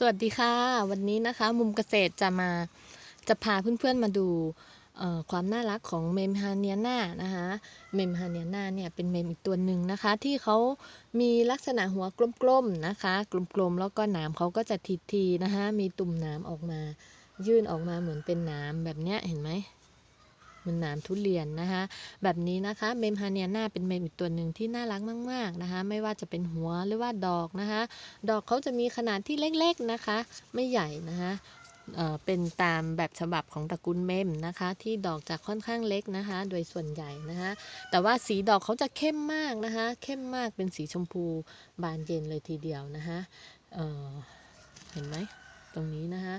สวัสดีค่ะ วันนี้นะคะมุมเกษตรจะมาจะพาเพื่อนๆมาดูความน่ารักของเมมฮาเนียนานะคะเมมฮาเนียนาเนี่ยเป็นเมมอีกตัวหนึ่งนะคะ ที่เขามีลักษณะหัวกลมๆนะคะ กลมๆแล้วก็หนามเขาก็จะทีๆนะคะมีตุ่มหนามออกมา ยื่นออกมาเหมือนเป็นหนามแบบเนี้ยเห็นไหม มันหนามทุเรียนนะคะ แบบนี้นะคะเมมฮาเนียนาเป็นเมมอีกตัวหนึ่งที่น่ารักมาก ๆนะคะ ไม่ว่าจะเป็นหัวหรือว่าดอกนะคะ ดอกเขาจะมีขนาดที่เล็กๆนะคะ ไม่ใหญ่นะคะเป็นตามแบบฉบับของตระกูลเมมนะคะ ที่ดอกจะค่อนข้างเล็กนะคะ โดยส่วนใหญ่นะคะ แต่ว่าสีดอกเขาจะเข้มมากนะคะ เข้มมากเป็นสีชมพูบานเย็นเลยทีเดียวนะคะเเห็นไหมตรงนี้นะคะ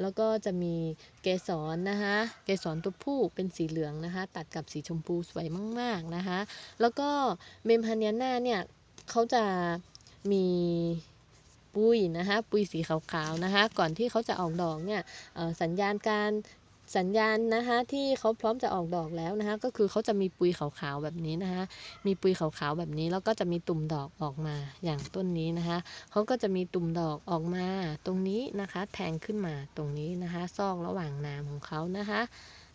แล้วก็จะมีเกสรนะคะ เกสรตัวผู้เป็นสีเหลืองนะคะ ตัดกับสีชมพูสวยมาก ๆนะคะ แล้วก็เมมฮาเนียนาเนี่ยเขาจะมีปุยนะคะ ปุยสีขาวๆนะคะ ก่อนที่เขาจะออกดอกเนี่ยสัญญาณการ สัญญาณนะคะที่เขาพร้อมจะออกดอกแล้วนะคะก็คือเขาจะมีปุยขาวๆแบบนี้นะคะมีปุยขาวๆแบบนี้แล้วก็จะมีตุ่มดอกออกมาอย่างต้นนี้นะคะเขาก็จะมีตุ่มดอกออกมาตรงนี้นะคะ แทงขึ้นมาตรงนี้นะคะซอกระหว่างน้ำของเขานะคะ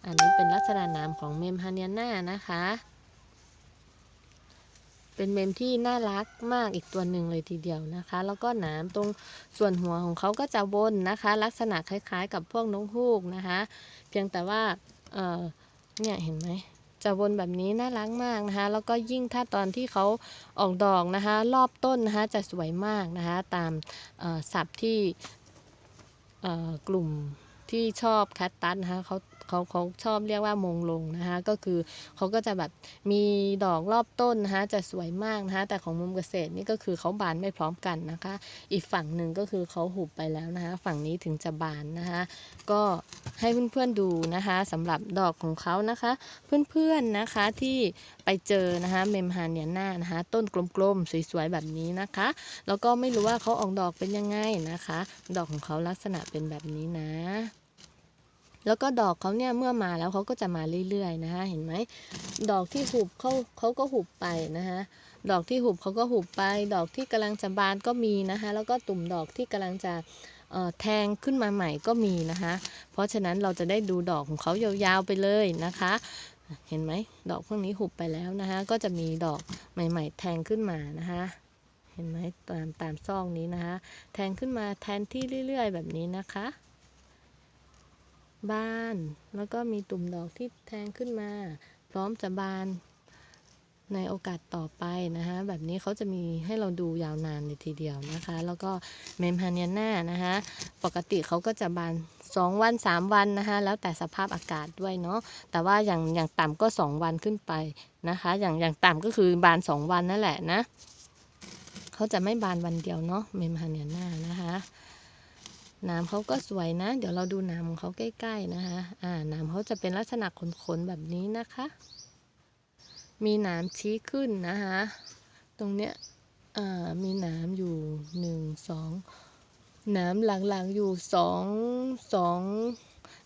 อันนี้เป็นลักษณะน้ำของเมมฮานียนานะคะ เป็นเมมที่น่ารักมากอีกตัวหนึ่งเลยทีเดียวนะคะ แล้วก็หนามตรงส่วนหัวของเขาก็จะวนนะคะ ลักษณะคล้ายๆ กับพวกนกฮูกนะคะ เพียงแต่ว่าเออเนี่ยเห็นไหมจะวนแบบนี้น่ารักมากนะคะ แล้วก็ยิ่งถ้าตอนที่เขาออกดอกนะคะ รอบต้นนะคะจะสวยมากนะคะ ตามศัพท์ที่กลุ่มที่ชอบแคตตัสนะคะเขา เขาเขาชอบเรียกว่ามงลงนะคะก็คือเขาก็จะแบบมีดอกรอบต้นนะคะจะสวยมากนะคะแต่ของมุมเกษตรนี่ก็คือเขาบานไม่พร้อมกันนะคะ อีกฝั่งหนึ่งก็คือเขาหุบไปแล้วนะคะ ฝั่งนี้ถึงจะบานนะคะก็ให้เพื่อนๆดูนะคะสำหรับดอกของเขานะคะ เพื่อนๆนะคะที่ไปเจอนะคะเมมฮาเนียนานะคะต้นกลมๆสวยๆแบบนี้นะคะ แล้วก็ไม่รู้ว่าเขาออกดอกเป็นยังไงนะคะ ดอกของเขาลักษณะเป็นแบบนี้นะ แล้วก็ดอกเขาเนี่ยเมื่อมาแล้วเขาก็จะมาเรื่อยๆนะคะเห็นไหมดอกที่หุบเขาเขาก็หุบไปนะคะดอกที่หุบเขาก็หุบไป ดอกที่กำลังจะบานก็มีนะคะแล้วก็ตุ่มดอกที่กำลังจะแทงขึ้นมาใหม่ก็มีนะคะ เพราะฉะนั้นเราจะได้ดูดอกของเขายาวๆไปเลยนะคะ เห็นไหมดอกพวกนี้หุบไปแล้วนะคะ ก็จะมีดอกใหม่ ๆ แทงขึ้นมานะคะ เห็นไหมตามตามซองนี้นะคะ แทงขึ้นมาแทนที่เรื่อย ๆ แบบนี้นะคะ บาน แล้วก็มีตุ่มดอกที่แทงขึ้นมา พร้อมจะบานในโอกาสต่อไปนะคะ แบบนี้เขาจะมีให้เราดูยาวนานเลยทีเดียวนะคะ แล้วก็เมมฮานียนานะคะปกติเขาก็จะบาน 2 วัน 3 วันนะคะแล้วแต่สภาพอากาศด้วยเนาะแต่ว่าอย่างอย่างต่ำก็ 2 วันขึ้นไปนะคะ อย่างอย่างต่ำก็คือบาน 2 วันนั่นแหละนะเขาจะไม่บานวันเดียวเนาะเมมฮานียนานะคะ น้ำเขาก็สวยนะ เดี๋ยวเราดูน้ำของเขาใกล้ ๆนะคะ อ่าน้ำเขาจะเป็นลักษณะขนๆแบบนี้นะคะ มีหนามชี้ขึ้นนะคะ ตรงเนี้ยอ่ามีหนามอยู่หนึ่งสองหนามหลังๆอยู่สองสอง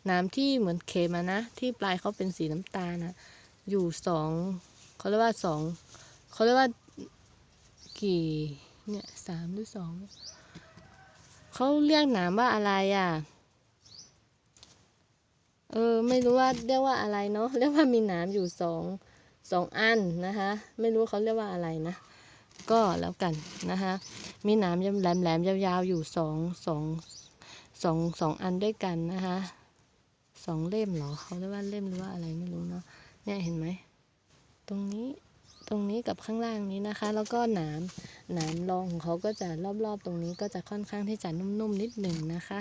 หนามที่เหมือนเข็มอะนะ ที่ปลายเขาเป็นสีน้ำตาลนะอยู่สองเขาเรียกว่าสองเขาเรียกว่ากี่เนี่ยสามหรือสอง เขาเรียกหนามว่าอะไรอะ เออ ไม่รู้ว่าเรียกว่าอะไรเนาะ เรียกว่ามีหนามอยู่สองสองอันนะคะ ไม่รู้เขาเรียกว่าอะไรนะ ก็แล้วกันนะคะ มีหนามแหลมแหลมๆยาวๆอยู่สองสองสองสองอันด้วยกันนะคะสองเล่มเหรอเขาเรียกว่าเล่มหรือว่าอะไรไม่รู้เนาะ เนี่ยเห็นไหม ตรงนี้ ตรงนี้กับข้างล่างนี้นะคะ แล้วก็หนาม นามรองของเขาก็จะรอบๆตรงนี้ก็จะค่อนข้างที่จะนุ่มๆนิดหนึ่งนะคะ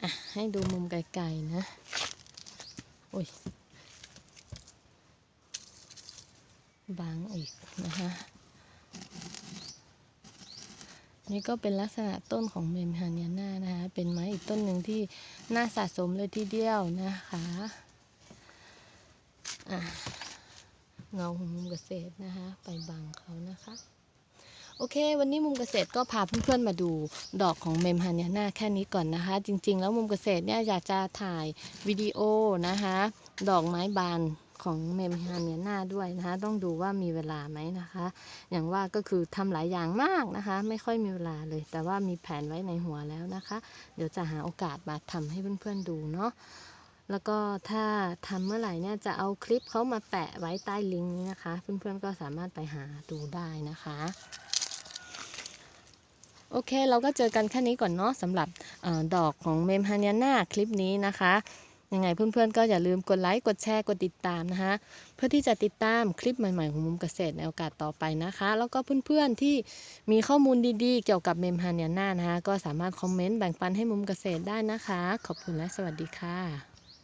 อะให้ดูมุมไกลๆนะโอ้ยบางอีกนะคะนี่ก็เป็นลักษณะต้นของเมมฮานียนานะคะเป็นไม้อีกต้นหนึ่งที่น่าสะสมเลยทีเดียวนะคะอะ เงาของมุมเกษตรนะคะ ไปบังเขานะคะ โอเค วันนี้มุมเกษตรก็พาเพื่อนๆมาดูดอกของเมมฮานียนาแค่นี้ก่อนนะคะ จริง ๆ แล้วมุมเกษตรเนี่ยอยากจะถ่ายวิดีโอนะคะ ดอกไม้บานของเมมฮานียนาด้วยนะคะ ต้องดูว่ามีเวลาไหมนะคะ อย่างว่าก็คือทำหลายอย่างมากนะคะ ไม่ค่อยมีเวลาเลย แต่ว่ามีแผนไว้ในหัวแล้วนะคะ เดี๋ยวจะหาโอกาสมาทำให้เพื่อนๆดูเนาะ แล้วก็ถ้าทำเมื่อไหร่เนี่ยจะเอาคลิปเขามาแปะไว้ใต้ลิงก์นี้นะคะ เพื่อนๆก็สามารถไปหาดูได้นะคะ โอเค เราก็เจอกันแค่นี้ก่อนเนาะสำหรับอดอกของเมมฮานียนาคลิปนี้นะคะยังไงเพื่อนๆก็อย่าลืมกดไลค์ กดแชร์ กดติดตามนะคะ เพื่อที่จะติดตามคลิปใหม่ๆ ของมุมเกษตรในโอกาสต่อไปนะคะ แล้วก็เพื่อนๆที่มีข้อมูลดีๆ เกี่ยวกับเมมฮานียนานะคะ ก็สามารถคอมเมนต์แบ่งปันให้มุมเกษตรได้นะคะ ขอบคุณและสวัสดีค่ะ